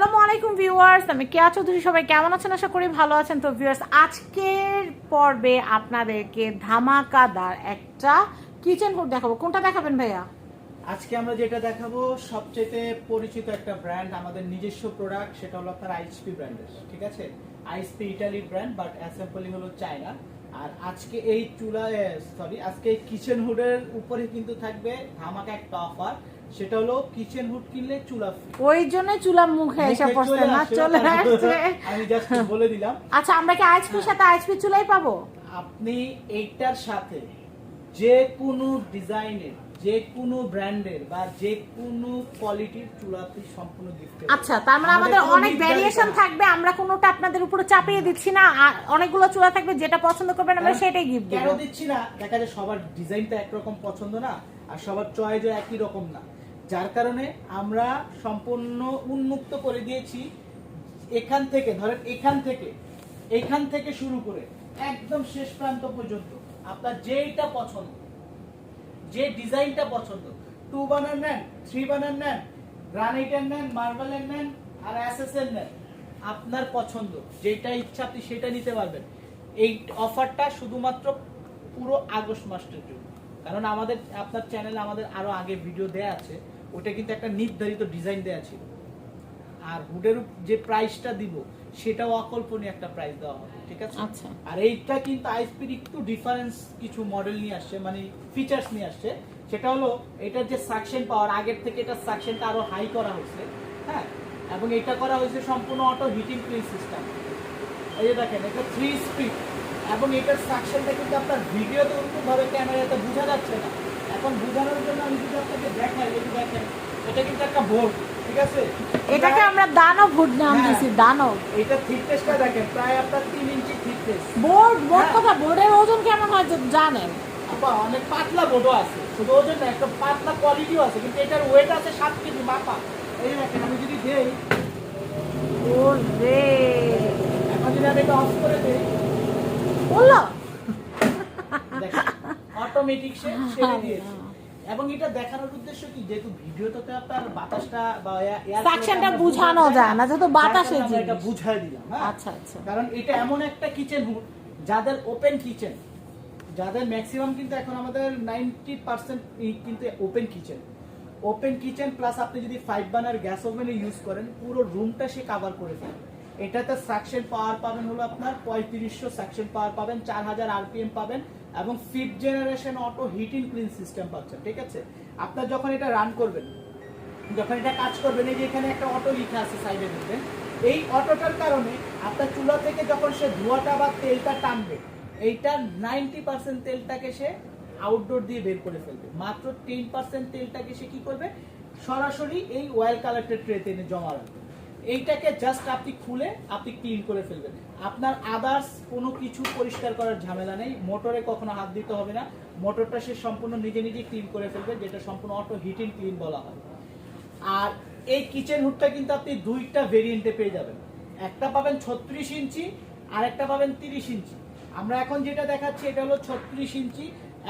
আসসালামু ভিউয়ার্স, আমি কেয়া চৌধুরী, সবাই কেমন আছেন? আশা করি ভালো আছেন। তো ভিউয়ার্স, আজকের পর্বে আপনাদেরকে ধামাকাদার একটা কিচেন দেখাবো। কোনটা দেখাবেন ভাইয়া? আজকে আমরা যেটা দেখাবো সবচেয়ে পরিচিত একটা ব্র্যান্ড আমাদের নিজস্ব প্রোডাক্ট সেটা হলো আপনার আইএসপি ব্র্যান্ডের ঠিক আছে? আইএসপি ইটালির ব্র্যান্ড বাট অ্যাসেম্বলি হলো চায়না আর আজকে এই চুলা সরি আজকে কিচেন হুডের উপরে কিন্তু থাকবে ধামাকা একটা অফার সেটা হলো কিচেন হুড কিনলে চুলা ওই জন্য চুলা মুখে এসে পড়ছে না চলে আসছে। আমি জাস্ট বলে দিলাম। আচ্ছা আমরা কি আইসপির সাথে আইসপি চুলাই পাবো? আপনি এইটার সাথে যে কোনো ডিজাইনের যে কোনো ব্র্যান্ডের বা যে কোনো কোয়ালিটির চুলা আপনি সম্পূর্ণ গিফট আচ্ছা তার মানে আমাদের অনেক ভ্যারিয়েশন থাকবে আমরা কোনোটা আপনাদের উপরে চাপিয়ে দিচ্ছি না আর অনেকগুলো চুলা থাকবে যেটা পছন্দ করবেন আমরা সেটাই গিফট কেন দিচ্ছি না? দেখা যায় সবার ডিজাইনটা একরকম পছন্দ না আর সবার চয়েসও একই রকম না। যার কারণে আমরা সম্পূর্ণ উন্মুক্ত করে দিয়েছি এখান থেকে, ধরেন এখান থেকে এখান থেকে শুরু করে একদম শেষ প্রান্ত পর্যন্ত। আপনার যেইটা পছন্দ, যে ডিজাইনটা পছন্দ টু বানার নেন থ্রি বানার নেন গ্রানাইটের নেন মার্বেলের নেন, আর এসএসএর নেন, আপনার পছন্দ, যেটা ইচ্ছা আপনি সেটা নিতে পারবেন। এই অফারটা শুধুমাত্র পুরো আগস্ট মাসটার জন্য। কারণ আমাদের, আপনার চ্যানেল আমাদের আরও আগে ভিডিও দেয়া আছে। ওটা কিন্তু একটা নির্ধারিত ডিজাইন দেওয়া ছিল। আর হুডের যে প্রাইসটা দিব সেটাও অকল্পনীয় একটা প্রাইস দেওয়া হবে ঠিক আছে? আচ্ছা। আর এইটা কিন্তু আইসপির একটু ডিফারেন্স কিছু মডেল নিয়ে আসছে মানে ফিচার্স নিয়ে আসছে। সেটা হলো এটার যে সাকশন পাওয়ার আগের থেকে এটা সাকশনটা আরও হাই করা হয়েছে হ্যাঁ? এবং এটা করা হয়েছে সম্পূর্ণ অটো হিটিং ক্লিন সিস্টেম এই যে দেখেন এটা থ্রি স্পিড এবং এটার সাকশনটা কিন্তু আপনার ভিডিওতে ওরকম ভাবে ক্যামেরাতে বোঝা যাচ্ছে না। এখন বোঝানোর জন্য আমি যদি আপনাকে দেখাই এই দেখেন এটা কিন্তু একটা বোর্ড ঠিক আছে? এটাকে আমরা দানব হুড নাম হ্যাঁ। দিয়েছি দানব। এটা থিকনেসটা দেখেন প্রায় আপনার তিন ইঞ্চি থিকনেস বোর্ড বোর্ড হ্যাঁ। কথা বোর্ডের ওজন কেমন হয় জানেন? অনেক পাতলা বোর্ডও আছে। শুধু ওজন না একটা পাতলা কোয়ালিটিও আছে কিন্তু এটার ওয়েট আছে সাত কেজি মাপা। এই দেখেন আমি যদি দেই ওরে। এখন যদি আমি এটা অফ করে দেই বলল? দেখেন অটোমেটিক সে ছেড়ে দিয়েছে এবং এটা দেখানোর উদ্দেশ্য কি? যেহেতু ভিডিওটাতে আপনার বাতাসটা বা Suction বুঝানো যায় না, যেহেতু বাতাসের এটা বুঝাই দিলাম হ্যাঁ? আচ্ছা আচ্ছা। কারণ এটা এমন একটা কিচেন যাদের ওপেন কিচেন যাদের ম্যাক্সিমাম কিন্তু এখন আমাদের নাইনটি পার্সেন্ট কিন্তু open kitchen open kitchen plus আপনি যদি ফাইভ বার্নার গ্যাস ওভেনে ইউজ করেন পুরো রুমটা সে কাভার করে ফেলবে। এটাতে সাকশন পাওয়ার পাবেন হলো আপনার পঁয়ত্রিশশো সাকশন পাওয়ার পাবেন চার হাজার আরপিএম পাবেন এবং fifth generation auto heating clean system পাচ্ছেন, ঠিক আছে? আপনার যখন এটা রান করবেন, যখন এটা কাজ করবেন, এই যে এখানে একটা অটো লিখা আছে সাইডে দেখবেন এই অটোটার কারণে আপনার চুলা থেকে যখন সে ধোঁয়াটা বা তেলটা টানবে এইটা নাইনটি পার্সেন্ট তেলটাকে সে আউটডোর দিয়ে বের করে ফেলবে। মাত্র টেন পার্সেন্ট তেলটাকে সে কি করবে? সরাসরি এই অয়েল কালেক্টর ট্রেতে এনে জমা রাখবে। এইটাকে জাস্ট আপনি খুলে, আপনি ক্লিন করে ফেলবেন। আপনার আদার্স কোনো কিছু পরিষ্কার করার ঝামেলা নেই। মোটরে কখনো হাত দিতে হবে না। মোটরটা সে সম্পূর্ণ নিজে নিজে ক্লিন করে ফেলবে, যেটা সম্পূর্ণ অটো হিটিং ক্লিন বলা হয়। আর এই কিচেন হুডটা কিন্তু আপনি দুইটা ভেরিয়েন্টে পেয়ে যাবেন। একটা পাবেন ছত্রিশ ইঞ্চি, আর একটা পাবেন তিরিশ ইঞ্চি। আমরা এখন যেটা দেখাচ্ছি, এটা হলো ছত্রিশ ইঞ্চি,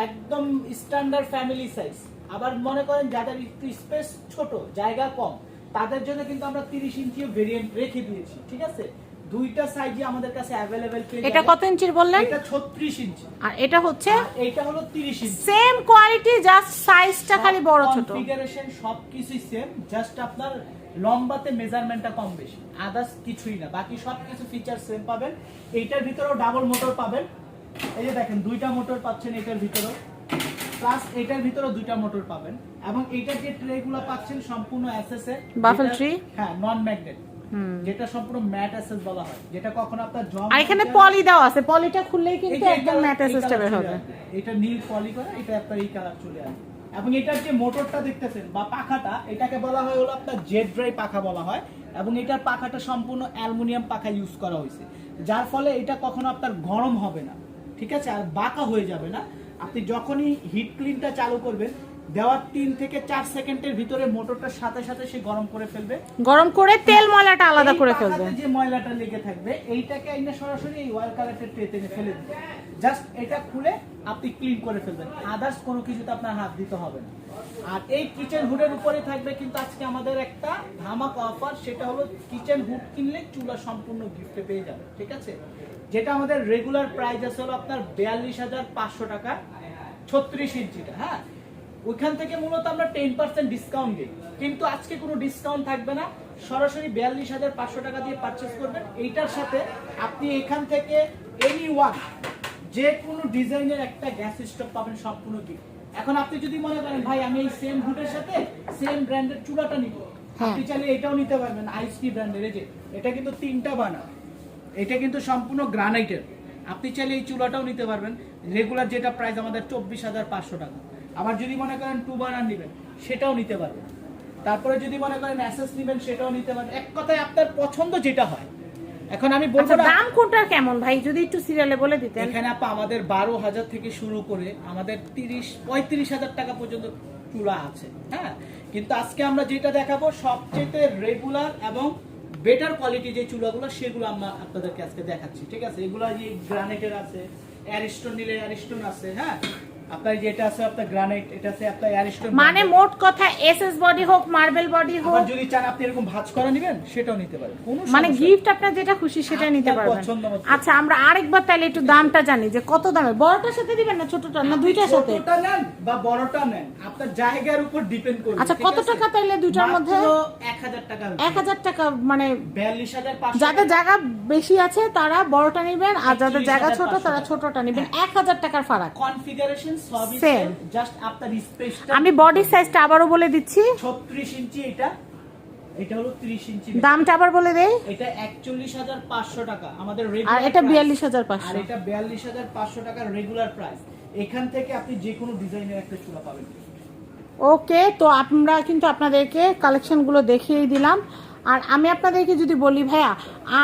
একদম স্ট্যান্ডার্ড ফ্যামিলি সাইজ আবার মনে করেন যাদের একটু স্পেস ছোট, জায়গা কম তাদের জন্য কিন্তু আমরা তিরিশ ইঞ্চি ভেরিয়েন্ট রেখে দিয়েছি ঠিক আছে? দুইটা সাইজই আমাদের কাছে অ্যাভেলেবেল পেয়ে এটা কত ইঞ্চির বললেন? এটা ছত্রিশ ইঞ্চি। আর এটা হচ্ছে এইটা হলো তিরিশ ইঞ্চি। সেম কোয়ালিটি জাস্ট সাইজটা খালি বড় ছোট। কনফিগারেশন সবকিছুই সেম জাস্ট আপনার লম্বাতে মেজারমেন্টটা কম বেশি। আদার্স কিছুই না। বাকি সবকিছু ফিচার সেম পাবেন। এইটার ভিতরেও ডাবল মোটর পাবেন। এই যে দেখেন দুইটা মোটর পাচ্ছেন এটার ভিতরেও। প্লাস এটার ভিতরেও দুইটা মোটর পাবেন। এবং এইটার যে ট্রে গুলো পাচ্ছেন সম্পূর্ণ এর Buffalo যেটা- হ্যাঁ নন ম্যাগনেট যেটা সম্পূর্ণ ম্যাট এসএস বলা হয়। যেটা কখনো আপনার আর এখানে পলি দেওয়া আছে। পলিটা খুললেই কিন্তু একদম ম্যাটা হবে। এটা নীল পলি করা এটা আপনার এই কালার চলে আসবে। এবং এটার যে মোটরটা দেখতেছেন বা পাখাটা এটাকে বলা হয় হলো আপনার জেড ড্রাই পাখা বলা হয়। এবং এটার পাখাটা সম্পূর্ণ অ্যালুমিনিয়াম পাখা ইউজ করা হয়েছে। যার ফলে এটা কখনো আপনার গরম হবে না। ঠিক আছে? আর বাঁকা হয়ে যাবে না। আপনি যখনই হিট ক্লিনটা চালু করবেন দেওয়ার তিন থেকে চার সেকেন্ডের ভিতরে মোটরটার সাথে সাথে সে গরম করে ফেলবে। গরম করে তেল ময়লাটা আলাদা করে ফেলবে। যে ময়লাটা লেগে থাকবে এইটাকে আইনা সরাসরি এই ওয়াল কালারের ট্রেতে ফেলে দিবেন জাস্ট এটা খুলে আপনি ক্লিন করে ফেলবেন। আদার্স কোনো কিছুতে আপনার হাত দিতে হবে না। আর এই কিচেন হুডের উপরে থাকবে কিন্তু আজকে আমাদের একটা ধামাক অফার সেটা হলো কিচেন হুড কিনলে চুলা সম্পূর্ণ গিফটে পেয়ে যাবে। ঠিক আছে? যেটা আমাদের রেগুলার প্রাইস আছে হলো আপনার বিয়াল্লিশ হাজার পাঁচশো টাকা ছত্রিশ ইঞ্চিটা হ্যাঁ? ওইখান থেকে মূলত আমরা টেন পার্সেন্ট ডিসকাউন্ট দিই। কিন্তু আজকে কোনো ডিসকাউন্ট থাকবে না। সরাসরি বিয়াল্লিশ হাজার পাঁচশো টাকা দিয়ে পারচেস করবেন। এইটার সাথে আপনি এখান থেকে এনি ওয়ান যে কোনো ডিজাইনের একটা গ্যাস স্টোভ পাবেন সম্পূর্ণ gift। এখন আপনি যদি মনে করেন ভাই আমি এই সেম হুডের সাথে সেম ব্র্যান্ডের চুলাটা নিব। আপনি চাইলে এটাও নিতে পারবেন আইসপি ব্র্যান্ডের এই যে এটা কিন্তু তিনটা বানা এটা কিন্তু সম্পূর্ণ গ্রানাইটের। আপনি চাইলে এই চুলাটাও নিতে পারবেন। রেগুলার যেটা প্রাইস আমাদের চব্বিশ হাজার পাঁচশো টাকা। আবার যদি মনে করেন টু বানার নেবেন সেটাও নিতে পারবেন। তারপরে যদি মনে করেন অ্যাসেস নেবেন সেটাও নিতে পারবেন। এক কথায় আপনার পছন্দ যেটা হয়। এখন আমি বলব আচ্ছা দাম কোনটার কেমন? ভাই যদি একটু সিরিয়ালে বলে দিতেন। এখানে আপা আমাদের বারো হাজার থেকে শুরু করে আমাদের তিরিশ পঁয়ত্রিশ হাজার টাকা পর্যন্ত চূড়া আছে হ্যাঁ? কিন্তু আজকে আমরা যেটা দেখাবো সবচেয়ে রেগুলার এবং বেটার কোয়ালিটি যে চুলাগুলো, সেগুলো আমরা আপনাদেরকে আজকে দেখাচ্ছি, ঠিক আছে? এগুলো যে গ্রানেটের আছে অ্যারিস্টোন নিলে অ্যারিস্টোন আছে হ্যাঁ? আপনার যেটা আছে আপনার গ্রানাইট এটা আছে আপনার মানে মোট কথা এসএস বডি হোক মার্বেল বডি হোক। যদি চান আপনি এরকম ভাঁজ করা নেবেন সেটাও নিতে পারেন। মানে গিফট আপনার যেটা খুশি সেটা নিতে পারবেন। আচ্ছা আমরা আরেকবার তাহলে একটু দামটা জানি যে কত দামে বড়টার সাথে দিবেন না ছোটটা না দুইটার সাথে? ছোটটা নেন বা বড়টা নেন আপনার জায়গার উপর ডিপেন্ড করবে আচ্ছা কত টাকা তাইলে দুইটার মধ্যে? এক হাজার টাকা এক হাজার টাকা মানে বিয়াল্লিশ হাজার যাদের জায়গা বেশি আছে তারা বড়টা নেবেন আর যাদের জায়গা ছোট তারা ছোটটা নেবেন। এক হাজার টাকার ফারাক। কনফিগারেশন সবই Same. জাস্ট আপনার স্পেসটা আমি বডি সাইজটা আবারও বলে দিচ্ছি। 36 ইঞ্চি এটা। এটা হলো 30 ইঞ্চি দামটা আবার বলে দেই। এটা 41500 টাকা। আমাদের আর এটা price। বিয়াল্লিশ হাজার আর পাঁচশো এটা 42500 টাকার রেগুলার প্রাইস এখান থেকে আপনি যে কোনো ডিজাইনের একটা চুলা পাবেন। ওকে তো আমরা কিন্তু আপনাদেরকে কালেকশনগুলো দেখিয়ে দিলাম। আর আমি আপনাদেরকে যদি বলি ভাইয়া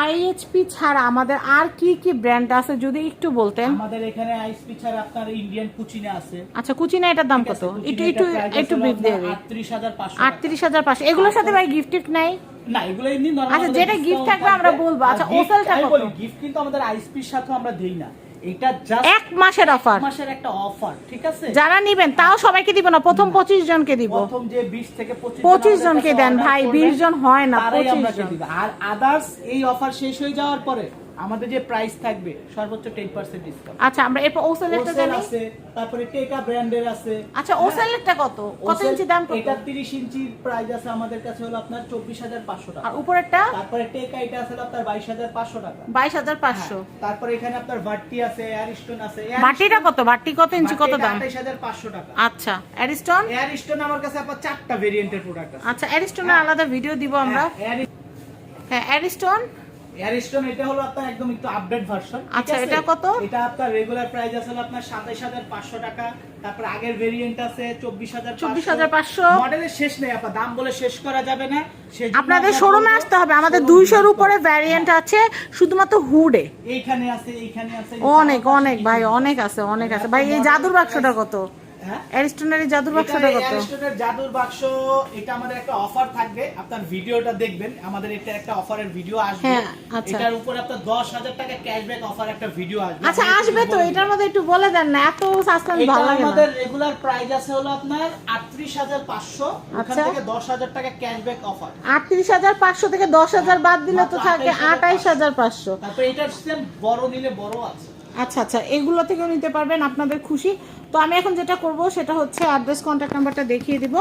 আইএইচপি ছাড়া আমাদের আর কি কি ব্র্যান্ড আছে যদি একটু বলতেন? আমাদের এখানে আইসপি ছাড়া আপনার ইন্ডিয়ান কুচিনা আছে। আচ্ছা কুচিনা এটার দাম কত? একটু একটু একটু ব্রিফ দিয়ে দিই। আটত্রিশ হাজার পাঁচশো আটত্রিশ হাজার পাঁচশো। এগুলোর সাথে ভাই গিফট নাই? না এগুলো এমনি normal আচ্ছা, যেটা গিফট থাকবে আমরা বলব। আচ্ছা, ওসেলটা কত? বলি, gift কিন্তু আমাদের আইসপির সাথে আমরা দেই না। এটা জাস্ট এক মাসের অফার মাসের একটা অফার ঠিক আছে? যারা নিবেন তাও সবাইকে দিব না। প্রথম পঁচিশ জনকে দিব। প্রথম যে 20 থেকে 25 25 জন জনকে দেন ভাই, order 20 জন হয় না, 25 জন। আর আদার্স এই অফার শেষ হয়ে যাওয়ার পরে আমাদের যে প্রাইস থাকবে সর্বোচ্চ 10% ডিসকাউন্ট আচ্ছা আমরা এরপর ওসেলেরটা জানি। আছে তারপরে টেকা ব্র্যান্ডের আছে। আচ্ছা ওসেলেরটা কত? কত ইঞ্চি দাম কত? এটা 30 ইঞ্চির প্রাইস আছে আমাদের কাছে হলো আপনার 24500 টাকা। আর উপরেরটা? তারপরে টেকা এটা আছে আপনার 22500 টাকা। বাইশ হাজার পাঁচশো। হ্যাঁ, তারপরে এখানে আপনার ভাট্টি আছে এয়ারস্টোন আছে। বাটিটা কত? বাটি কত ইঞ্চি কত দাম? 28500 টাকা। আচ্ছা অ্যারিস্টন এয়ারস্টোন আমার কাছে আপনার চারটা ভেরিয়েন্টের প্রোডাক্ট আছে। আচ্ছা অ্যারিস্টনের আলাদা ভিডিও দিব আমরা। হ্যাঁ অ্যারিস্টন এয়ারস্টোন এটা হলো আপনার একদম একটু আপডেট ভার্সন আচ্ছা, এটা কত? এটা আপনার রেগুলার প্রাইস আছে আপনার 27500 টাকা তারপর আগের ভেরিয়েন্ট আছে 24500 24,500 মডেলের শেষ নেই আপা দাম বলে শেষ করা যাবে না। আপনাদের শোরুমে আসতে হবে আমাদের showroom দুইশোর উপরে করতে। ভ্যারিয়েন্ট আছে শুধুমাত্র হুডে এইখানে আছে এইখানে আছে অনেক অনেক ভাই অনেক আছে অনেক আছে। ভাই এই জাদুর বাক্সটা কত? অ্যারিস্টনের এই জাদুর বাক্সটা কত? অ্যারিস্টনের জাদুর বাক্স এটা আমাদের একটা অফার থাকবে আপনার ভিডিওটা দেখবেন আমাদের এটা একটা অফারের ভিডিও আসবে। হ্যাঁ, আচ্ছা। এটার উপরে আপনার 10000 টাকা ক্যাশব্যাক অফার একটা ভিডিও আসবে। আচ্ছা আসবে তো এটার মধ্যে একটু বলে দেন না এত সাসপেন্স ভালো লাগে না। আমাদের রেগুলার প্রাইস আছে হলো আপনার 38500 ওখান আচ্ছা। থেকে 10000 টাকা ক্যাশব্যাক অফার আটত্রিশ হাজার পাঁচশো থেকে দশ হাজার বাদ দিলে তো মাত্র থাকে 28,500 হাজার পাঁচশো। তারপর এটার সেম বড় নিলে বড় আছে। আচ্ছা আচ্ছা এগুলো থেকেও নিতে পারবেন আপনাদের খুশি। তো আমি এখন যেটা করব, সেটা হচ্ছে অ্যাড্রেস কন্ট্যাক্ট নাম্বারটা দেখিয়ে দিব।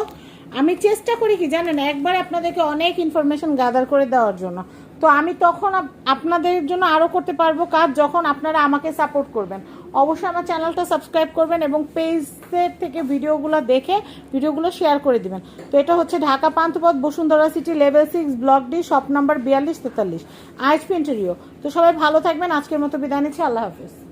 আমি চেষ্টা করি কি, জানেন, একবার আপনাদেরকে অনেক ইনফরমেশন গ্যাদার করে দেওয়ার জন্য। তো আমি তখন আপনাদের জন্য আরও করতে পারব কাজ যখন আপনারা আমাকে সাপোর্ট করবেন। অবশ্যই আমার চ্যানেলটা সাবস্ক্রাইব করবেন এবং পেজের থেকে ভিডিওগুলো দেখে ভিডিওগুলো শেয়ার করে দিবেন। তো এটা হচ্ছে Dhaka Panthapath, Bashundhara city level six block D shop number বিয়াল্লিশ তেতাল্লিশ আইসপি ইন্টারভিউ তো সবাই ভালো থাকবেন, আজকের মতো বিদায় নিচ্ছি, আল্লাহ হাফিজ।